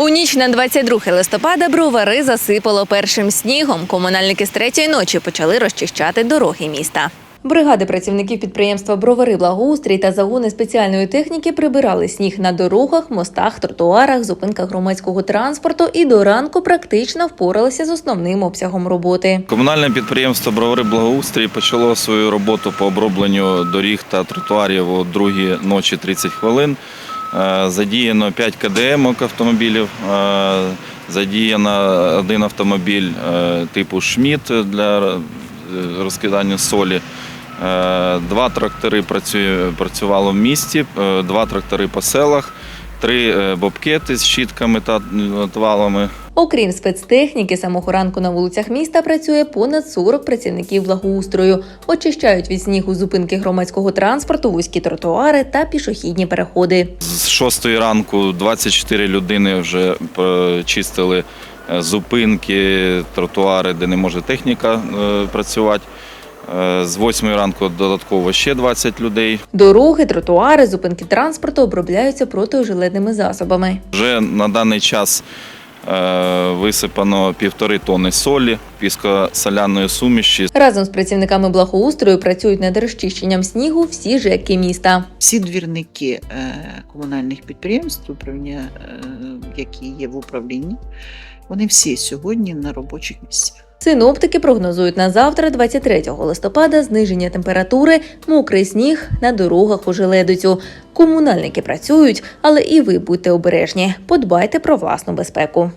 У ніч на 22 листопада бровари засипало першим снігом. Комунальники з третьої ночі почали розчищати дороги міста. Бригади працівників підприємства Бровари Благоустрій та загони спеціальної техніки прибирали сніг на дорогах, мостах, тротуарах, зупинках громадського транспорту і до ранку практично впоралися з основним обсягом роботи. Комунальне підприємство Бровари Благоустрій почало свою роботу по обробленню доріг та тротуарів о другій ночі 30 хвилин. Е, Задіяно 5 КДМ автомобілів, е, задіяно один автомобіль е, типу Шміт для розкидання солі. Два трактори працювало в місті, два трактори по селах, три е, бобкети з щітками та отвалами. Окрім спецтехніки, самого ранку на вулицях міста працює понад 40 працівників благоустрою. Очищають від снігу зупинки громадського транспорту, вузькі тротуари та пішохідні переходи. З 6 ранку 24 людини вже е, чистили е, зупинки, тротуари, де не може техніка е, працювати. З 8 ранку додатково ще 20 людей. Дороги, тротуари, зупинки транспорту обробляються протиожеледними засобами. Вже на даний час е, висипано півтори тони солі, піскосоляної суміші. Разом з працівниками благоустрою працюють над розчищенням снігу всі ЖЕКи міста. Всі двірники е, комунальних підприємств, управління, е, які є в управлінні, вони всі сьогодні на робочих місцях. Синоптики прогнозують на завтра, 23 листопада, зниження температури, мокрий сніг на дорогах у Желедицю. Комунальники працюють, але і ви будьте обережні. Подбайте про власну безпеку.